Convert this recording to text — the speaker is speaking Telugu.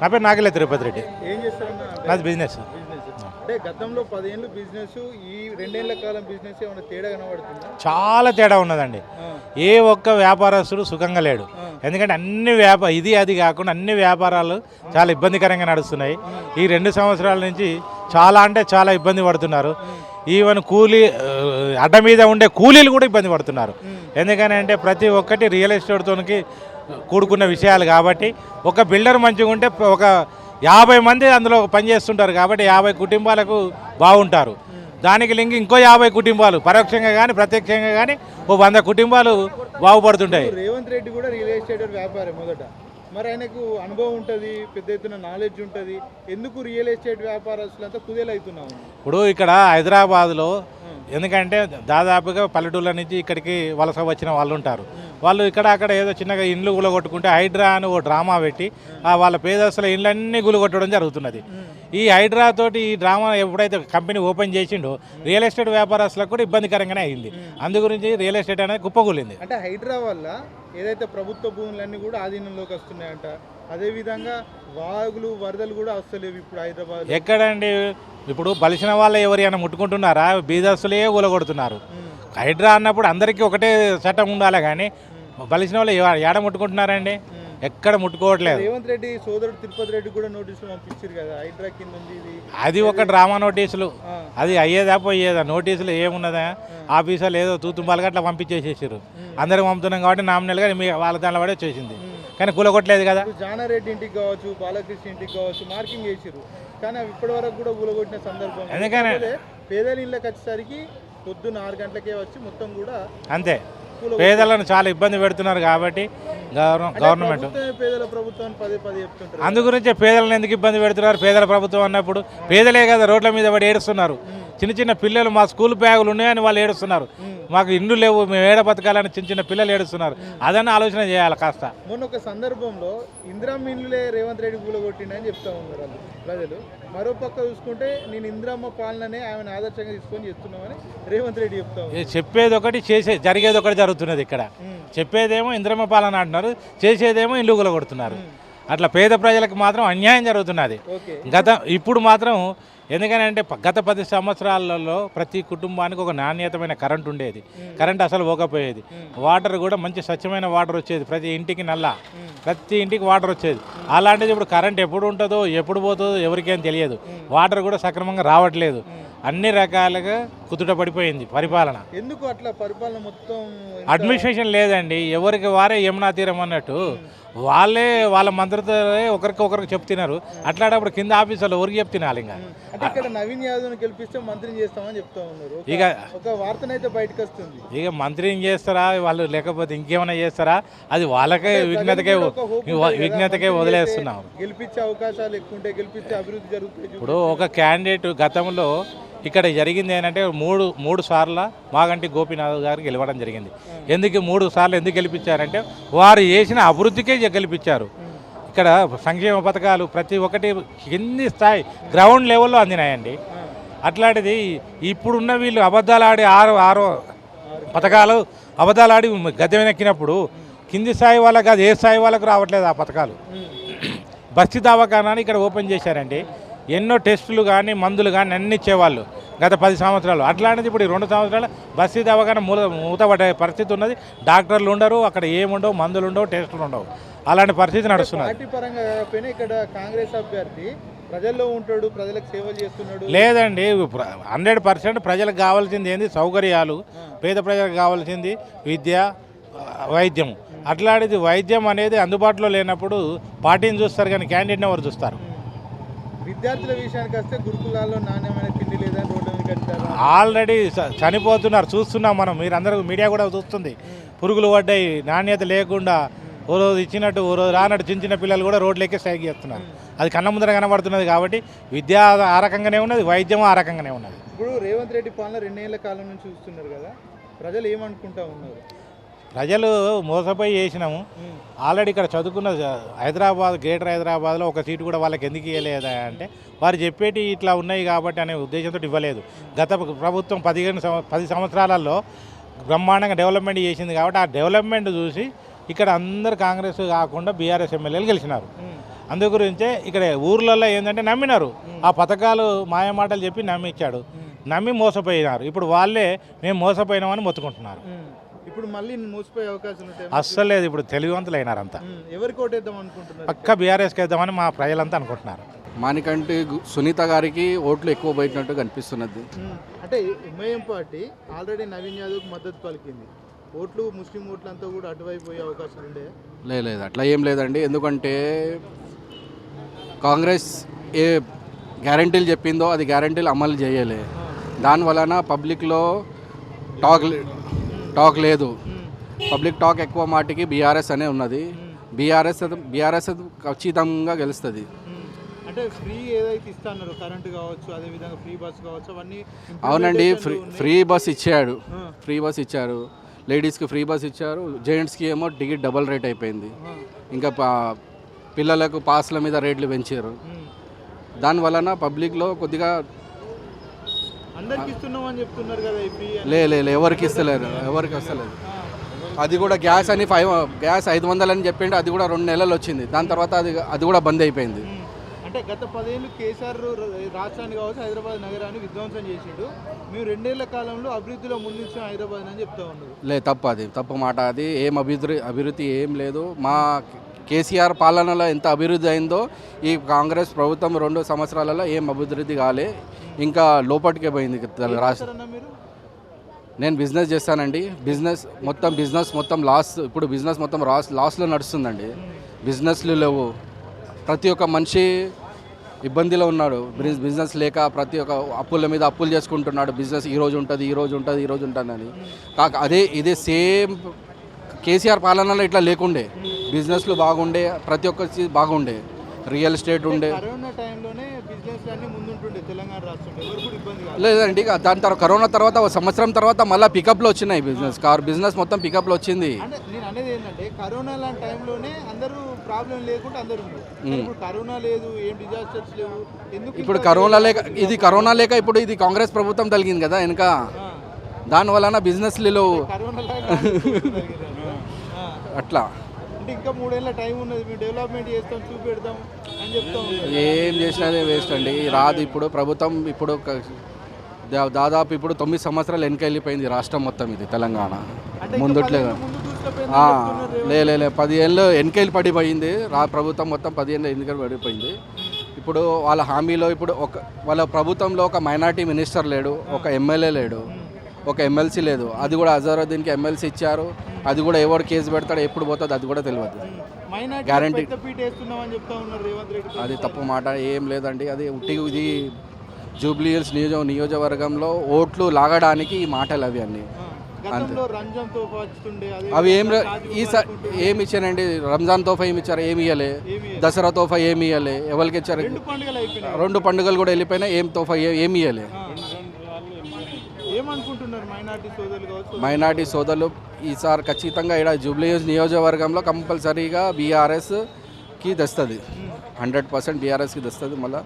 నా పేరు నాగలే తిరుపతి రెడ్డి. ఏం చేస్తారన్న నాది బిజినెస్ అంటే గతంలో పదేళ్ళు బిజినెస్ ఈ రెండేళ్ళ కాలం బిజినెస్ ఏమైనా తేడా కనబడుతుందా? చాలా తేడా ఉన్నదండి. ఏ ఒక్క వ్యాపారస్తుడు సుఖంగా లేడు. ఎందుకంటే అన్ని వ్యాపార ఇది అది కాకుండా అన్ని వ్యాపారాలు చాలా ఇబ్బందికరంగా నడుస్తున్నాయి. ఈ రెండు సంవత్సరాల నుంచి చాలా అంటే చాలా ఇబ్బంది పడుతున్నారు. ఈవెన్ కూలీ అడ్డ మీద ఉండే కూలీలు కూడా ఇబ్బంది పడుతున్నారు. ఎందుకని అంటే ప్రతి ఒక్కటి రియల్ ఎస్టేట్తోనికి కూడుకున్న విషయాలు కాబట్టి ఒక బిల్డర్ మంచిగా ఉంటే ఒక యాభై మంది అందులో పనిచేస్తుంటారు కాబట్టి యాభై కుటుంబాలకు బాగుంటారు. దానికి లింక్ ఇంకో యాభై కుటుంబాలు పరోక్షంగా కానీ ప్రత్యక్షంగా కానీ ఓ వంద కుటుంబాలు బాగుపడుతుంటాయి. రేవంత్ రెడ్డి కూడా రియల్ ఎస్టేట్ వ్యాపారం మొదట. మరి ఆయనకు అనుభవం ఉంటుంది పెద్ద ఎత్తున నాలెడ్జ్ ఉంటుంది. ఎందుకు రియల్ ఎస్టేట్ వ్యాపారస్తులంతా కుదేలవుతున్నాము ఇప్పుడు ఇక్కడ హైదరాబాద్లో ఎందుకంటే దాదాపుగా పల్లెటూళ్ళ నుంచి ఇక్కడికి వలస వచ్చిన వాళ్ళు ఉంటారు వాళ్ళు ఇక్కడ అక్కడ ఏదో చిన్నగా ఇండ్లు గులగొట్టుకుంటే హైడ్రా అని ఓ డ్రామా పెట్టి ఆ వాళ్ళ పేదస్తుల ఇండ్లన్నీ గులగొట్టడం జరుగుతున్నది. ఈ హైడ్రా తోటి ఈ డ్రామా ఎప్పుడైతే కంపెనీ ఓపెన్ చేసిండో రియల్ ఎస్టేట్ వ్యాపారస్తులకు కూడా ఇబ్బందికరంగానే అయింది. అందు గురించి రియల్ ఎస్టేట్ అనేది కుప్పకూలింది. అంటే హైడ్రా వల్ల ఏదైతే ప్రభుత్వ భూములన్నీ కూడా ఆధీనంలోకి వస్తున్నాయంట అదేవిధంగా వాగులు వరదలు కూడా వస్తలేవు ఇప్పుడు హైదరాబాద్ ఎక్కడండి? ఇప్పుడు బలిసిన వాళ్ళు ఎవరైనా ముట్టుకుంటున్నారా? బీదస్తులే కూలగొడుతున్నారు హైడ్రా అన్నప్పుడు అందరికీ ఒకటే చట్టం ఉండాలి కానీ బలిసిన వాళ్ళు ఏడ ముట్టుకుంటున్నారండి? ఎక్కడ ముట్టుకోవట్లేదు. రేవంత్ రెడ్డి సోదరుడు తిరుపతి రెడ్డి కూడా నోటీసులు పంపించారు కదా హైడ్రా కింద ఉంది అది ఒక డ్రామా నోటీసులు. అది అయ్యేదా పోయేదా? నోటీసులు ఏమున్నదా? ఆఫీసర్లు ఏదో తూతుంబాలుగా అట్లా పంపించేసేసారు. అందరికి పంపుతున్నాం కాబట్టి నామినల్గా మీ వాళ్ళ దానిలో పడే వచ్చేసింది. కానీ కూలగొట్టలేదు కదా జానారెడ్డి ఇంటికి కావచ్చు బాలకృష్ణ ఇంటికి కావచ్చు మార్కింగ్ చేసిరు కానీ అవి ఇప్పటి వరకు కూడా ఊలగొట్టిన సందర్భం. ఎందుకని? పేదల ఇళ్ళకి వచ్చేసరికి పొద్దున్న ఆరు గంటలకే వచ్చి మొత్తం కూడా అంతే. పేదలను చాలా ఇబ్బంది పెడుతున్నారు కాబట్టి గవర్న గవర్నమెంట్ పేదల ప్రభుత్వం పదే పదే చెప్తుంటారు అందు గురించే పేదలను ఎందుకు ఇబ్బంది పెడుతున్నారు పేదల ప్రభుత్వం అన్నప్పుడు పేదలే కదా రోడ్ల మీద పడి ఏడుస్తున్నారు చిన్న చిన్న పిల్లలు మా స్కూల్ బ్యాగులు ఉన్నాయని వాళ్ళు ఏడుస్తున్నారు. మాకు ఇండ్లు లేవు మేము ఏడ బతకాలని చిన్న చిన్న పిల్లలు ఏడుస్తున్నారు. అదన్న ఆలోచన చేయాలి కాస్త. మొన్న ఒక సందర్భంలో ఇందిరమ్మ ఇండ్లే రేవంత్ రెడ్డి కూలగొట్టిండని చెప్తా ఉన్నారు ప్రజలు. మరో పక్క చూసుకుంటే నేను ఇందిరమ్మ పాలననే ఆమెను ఆదర్శంగా తీసుకొని చెప్తున్నామని రేవంత్ రెడ్డి చెప్తా చెప్పేది ఒకటి చేసే జరిగేది ఒకటి జరుగుతున్నది ఇక్కడ. చెప్పేదేమో ఇంద్రమ్మ పాలన అంటున్నారు చేసేదేమో ఇల్లు కొడుతున్నారు అట్లా పేద ప్రజలకు మాత్రం అన్యాయం జరుగుతున్నది. గత ఇప్పుడు మాత్రం ఎందుకనంటే ప- గత పది సంవత్సరాలలో ప్రతి కుటుంబానికి ఒక నాణ్యతమైన కరెంట్ ఉండేది. కరెంట్ అసలు పోకపోయేది. వాటర్ కూడా మంచి స్వచ్ఛమైన వాటర్ వచ్చేది ప్రతి ఇంటికి నల్ల. ప్రతి ఇంటికి వాటర్ వచ్చేది. అలాంటిది ఇప్పుడు కరెంట్ ఎప్పుడు ఉంటుందో ఎప్పుడు పోతుందో ఎవరికేం తెలియదు. వాటర్ కూడా సక్రమంగా రావట్లేదు. అన్ని రకాలుగా కుదుట పడిపోయింది పరిపాలన. ఎందుకు అట్లా పరిపాలన మొత్తం అడ్మినిస్ట్రేషన్ లేదండి. ఎవరికి వారే యమునా తీరం అన్నట్టు. వాళ్ళే వాళ్ళ మంత్రితో ఒకరికి ఒకరికి చెప్తున్నారు. అట్లాడప్పుడు కింద ఆఫీసర్లు ఎవరికి చెప్తున్నారు ఇంకా? ఇక్కడ నవీన్ యాదవ్ గెలిపిస్తే మంత్రిని చేస్తామని చెప్తా ఉన్నారు ఇక ఒక వార్తనైతే బయటకు వస్తుంది. ఇక మంత్రిని చేస్తారా? వాళ్ళు లేకపోతే ఇంకేమైనా చేస్తారా? అది వాళ్ళకే విఘ్నతకే మంత్రిని వదిలేస్తున్నాం. గెలిపించే అవకాశాలు ఎక్కువ ఉంటాయి గెలిపిస్తే అభివృద్ధి జరుగుతాయి ఇప్పుడు ఒక క్యాండిడేట్ గతంలో ఇక్కడ జరిగింది ఏంటంటే మూడు మూడు సార్ల మాగంటి గోపీనాథ్ గారు గెలవడం జరిగింది. ఎందుకు మూడు సార్లు ఎందుకు గెలిపించారంటే వారు చేసిన అభివృద్ధికే గెలిపించారు. ఇక్కడ సంక్షేమ పథకాలు ప్రతి ఒక్కటి కింది స్థాయి గ్రౌండ్ లెవెల్లో అందినాయండి. అట్లాంటిది ఇప్పుడున్న వీళ్ళు అబద్ధాలు ఆడి ఆరు ఆరు పథకాలు అబద్ధాలు ఆడి గద్దెనెక్కినప్పుడు కింది స్థాయి వాళ్ళకి కాదు ఏ స్థాయి వాళ్ళకు రావట్లేదు ఆ పథకాలు. బస్తీ దవాఖానాని ఇక్కడ ఓపెన్ చేశారండి. ఎన్నో టెస్టులు కానీ మందులు కానీ అన్ని ఇచ్చేవాళ్ళు గత పది సంవత్సరాలు. అట్లాంటిది ఇప్పుడు ఈ రెండు సంవత్సరాలు బస్తీ దవాఖాన మూల మూతపడే పరిస్థితి ఉన్నది. డాక్టర్లు ఉండరు అక్కడ ఏముండవు మందులు ఉండవు టెస్టులు ఉండవు. అలాంటి పరిస్థితి నడుస్తున్నది. ఇక్కడ కాంగ్రెస్ అభ్యర్థి ప్రజల్లో ఉంటాడు ప్రజలకు సేవలు చేస్తున్నాడు. లేదండి హండ్రెడ్ పర్సెంట్ ప్రజలకు కావాల్సింది ఏంది? సౌకర్యాలు పేద ప్రజలకు కావాల్సింది విద్య వైద్యం. అట్లాంటిది వైద్యం అనేది అందుబాటులో లేనప్పుడు పార్టీని చూస్తారు కానీ క్యాండిడేట్ని ఎవరు చూస్తారు? విద్యార్థుల విషయానికి వస్తే గురుకులాల్లో నాణ్యమైన తిండి లేదని రోడ్డు మీద కట్టారు. ఆల్రెడీ చనిపోతున్నారు చూస్తున్నాం మనం మీరందరూ మీడియా కూడా చూస్తుంది. పురుగులు పడ్డాయి నాణ్యత లేకుండా ఓ రోజు ఇచ్చినట్టు ఓ రోజు రానట్టు చిన్న చిన్న పిల్లలు కూడా రోడ్లెక్కి స్ట్రైక్ చేస్తున్నారు. అది కన్న ముందర కనబడుతున్నది కాబట్టి విద్య ఆ రకంగానే ఉన్నది వైద్యం ఆ రకంగానే ఉన్నది. ఇప్పుడు రేవంత్ రెడ్డి పాలన రెండేళ్ళ కాలం నుంచి చూస్తున్నారు కదా ప్రజలు ఏమనుకుంటా ఉన్నారు? ప్రజలు మోసపోయి చేసినాము. ఆల్రెడీ ఇక్కడ చదువుకున్న హైదరాబాద్ గ్రేటర్ హైదరాబాద్లో ఒక సీటు కూడా వాళ్ళకి ఎందుకు ఇవ్వలేదా అంటే వారు చెప్పేటి ఇట్లా ఉన్నాయి కాబట్టి అనే ఉద్దేశంతో ఇవ్వలేదు. గత ప్రభుత్వం పదిహేను పది సంవత్సరాలలో బ్రహ్మాండంగా డెవలప్మెంట్ చేసింది కాబట్టి ఆ డెవలప్మెంట్ చూసి ఇక్కడ అందరు కాంగ్రెస్ కాకుండా బీఆర్ఎస్ ఎమ్మెల్యేలు గెలిచినారు. అందు గురించే ఇక్కడ ఊర్లలో ఏంటంటే నమ్మినారు. ఆ పథకాలు మాయమాటలు చెప్పి నమ్మించాడు నమ్మి మోసపోయినారు. ఇప్పుడు వాళ్ళే మేము మోసపోయినామని మొత్తుకుంటున్నారు. ఇప్పుడు మళ్ళీ మోసపోయే అవకాశం అస్సలు లేదు ఇప్పుడు తెలివివంతులు అయినారు అంతా ఉమ్. ఎవరికి ఓటేద్దాం అనుకుంటున్నారు? పక్క బీఆర్ఎస్కి వేద్దామని మా ప్రజలంతా అనుకుంటున్నారు. మానికంటే గు- సునీత గారికి ఓట్లు ఎక్కువ పోయినట్టు కనిపిస్తున్నది. అంటే ఎంఐఎం పార్టీ ఆల్రెడీ నవీన్ యాదవ్కి మద్దతు పలికింది. ఓట్లు ముస్లిం ఓట్లు అంతా కూడా అటువైపు పోయే అవకాశం ఉండే. లే- లేదు అట్లా ఏం లేదండి. ఎందుకంటే కాంగ్రెస్ ఏ గ్యారంటీలు చెప్పిందో అది గ్యారంటీలు అమలు చేయలే. దాని వలన పబ్లిక్లో టాక్ టాక్ లేదు పబ్లిక్ టాక్ ఎక్కువ మాటికి బీఆర్ఎస్ అనే ఉన్నది బీఆర్ఎస్ బీఆర్ఎస్ ఖచ్చితంగా గెలుస్తుంది. అంటే ఫ్రీ ఏదైతే ఇస్తా అన్నారు కరెంట్ కావచ్చు అదే విధంగా ఫ్రీ బస్ కావచ్చు అవన్నీ అవునండి ఫ్రీ. ఫ్రీ బస్ ఇచ్చాడు. ఫ్రీ బస్ ఇచ్చారు లేడీస్కి ఫ్రీ బస్ ఇచ్చారు జెంట్స్కి ఏమో టికెట్ డబల్ రేట్ అయిపోయింది. ఇంకా పిల్లలకు పాస్ల మీద రేట్లు పెంచారు ఉమ్. దాని వలన పబ్లిక్లో కొద్దిగా అందరికి ఇస్తున్నాం అని చెప్తున్నారు కదా ఈ ఫ్రీ అని. లే లే ఎవరికి ఇస్తలేరు ఎవరికి వస్తలేదు. అది కూడా గ్యాస్ అని ఫైవ్ గ్యాస్ ఐదు వందలు అని చెప్పిండు అది కూడా రెండు నెలలు వచ్చింది. దాని తర్వాత అది అది కూడా బంద్ అయిపోయింది. అంటే గత పదేళ్ళు కేసీఆర్ రాష్ట్రాన్ని కావచ్చు హైదరాబాద్ నగరాన్ని విధ్వంసం చేసిండు. మేము రెండేళ్ళ కాలంలో అభివృద్ధిలో ముందుంచిన హైదరాబాద్ అని చెప్తా ఉన్నారు. లే తప్పు అది తప్పు మాట అది. ఏం అభివృద్ధి అభివృద్ధి ఏం లేదు. మా కేసీఆర్ పాలనలో ఎంత అభివృద్ధి అయిందో ఈ కాంగ్రెస్ ప్రభుత్వం రెండు సంవత్సరాలలో ఏం అభివృద్ధి కాలే ఇంకా లోపటికే పోయింది రాష్ట్రం. నేను బిజినెస్ చేస్తానండి. బిజినెస్ మొత్తం బిజినెస్ మొత్తం లాస్ ఇప్పుడు బిజినెస్ మొత్తం లాస్ లాస్లో నడుస్తుందండి. బిజినెస్లు లేవు. ప్రతి ఒక్క మనిషి ఇబ్బందిలో ఉన్నాడు. బిజినెస్ బిజినెస్ లేక ప్రతి ఒక్క అప్పుల మీద అప్పులు చేసుకుంటున్నాడు. బిజినెస్ ఈ రోజు ఉంటుంది ఈ రోజు ఉంటుంది ఈ రోజు ఉంటుందని కాక అదే ఇదే సేమ్ కేసీఆర్ పాలనలో ఇట్లా లేకుండే. బిజినెస్లు బాగుండే ప్రతి ఒక్క చీజ్ బాగుండే. రియల్ ఎస్టేట్ ఉండే. బిజినెస్ లేదండి ఇక దాని తర్వాత కరోనా తర్వాత సంవత్సరం తర్వాత మళ్ళీ పికప్లో వచ్చినాయి బిజినెస్. కార్ బిజినెస్ మొత్తం పికప్లో వచ్చింది. అంటే నేను అనేది ఏంటంటే కరోనా లాంటి టైంలోనే అందరూ ప్రాబ్లం లేకుండా అందరూ కరోనా లేదు ఏం డిజాస్టర్స్ లేవు ఎందుకు ఇప్పుడు కరోనా లేక ఇది కరోనా లేక ఇప్పుడు ఇది కాంగ్రెస్ ప్రభుత్వం తగిలింది కదా వెనక. దాని వలన జరిగింది. ఆ, అట్లా. ఇంకా మూడేళ్ళ టైం ఉన్నది. మేము డెవలప్మెంట్ చేస్తాం చూపెడతాం అని చెప్తా ఏం చేసినదే వేస్ట్ అండి. రాదు ఇప్పుడు. ప్రభుత్వం ఇప్పుడు దాదాపు ఇప్పుడు తొమ్మిది సంవత్సరాలు వెనక వెళ్ళిపోయింది రాష్ట్రం మొత్తం ఇది తెలంగాణ. అంటే ఇంకా ముందుట్లే పదేళ్ళు ముందు చూసుకపోయింది ఆ, చెప్తున్నారు రేవంత్ లే లే లే. పదిహేళ్ళు వెనకెళ్ళి పడిపోయింది. రా ప్రభుత్వం మొత్తం పదిహేను ఎన్నికలు పడిపోయింది? ఇప్పుడు వాళ్ళ హామీలో ఇప్పుడు ఒక వాళ్ళ ప్రభుత్వంలో ఒక మైనార్టీ మినిస్టర్ లేడు ఒక ఎమ్మెల్యే లేడు. ఒక ఎమ్మెల్సీ లేదు. అది కూడా అజరుద్దీన్కి ఎమ్మెల్సీ ఇచ్చారు. అది కూడా ఎవరు కేసు పెడతాడో ఎప్పుడు పోతుంది అది కూడా తెలియదు రెడ్డి అది తప్పు మాట ఏం లేదండి. అది ఉట్టి ఇది జూబ్లీ హిల్స్ నియోజక నియోజకవర్గంలో ఓట్లు లాగడానికి ఈ మాటలు అవి అన్నీ. అవి ఏం ర- షాదీ ఈ స- ఏమి ఇచ్చారండి? రంజాన్ తోఫా ఏమి ఇచ్చారు? ఏమి ఇవ్వలే దసరా తోఫా ఏమి ఇవ్వలే ఎవరికి ఇచ్చారు? రెండు పండుగలు కూడా వెళ్ళిపోయినా ఏం తోఫా ఏమి ఇవ్వలే మైనార్టీ సోదరులు ఈసారి ఖచ్చితంగా ఇక్కడ జూబ్లీ నియోజకవర్గంలో కంపల్సరీగా బీఆర్ఎస్కి తెస్తుంది. హండ్రెడ్ పర్సెంట్ బీఆర్ఎస్కి తెస్తుంది మళ్ళీ.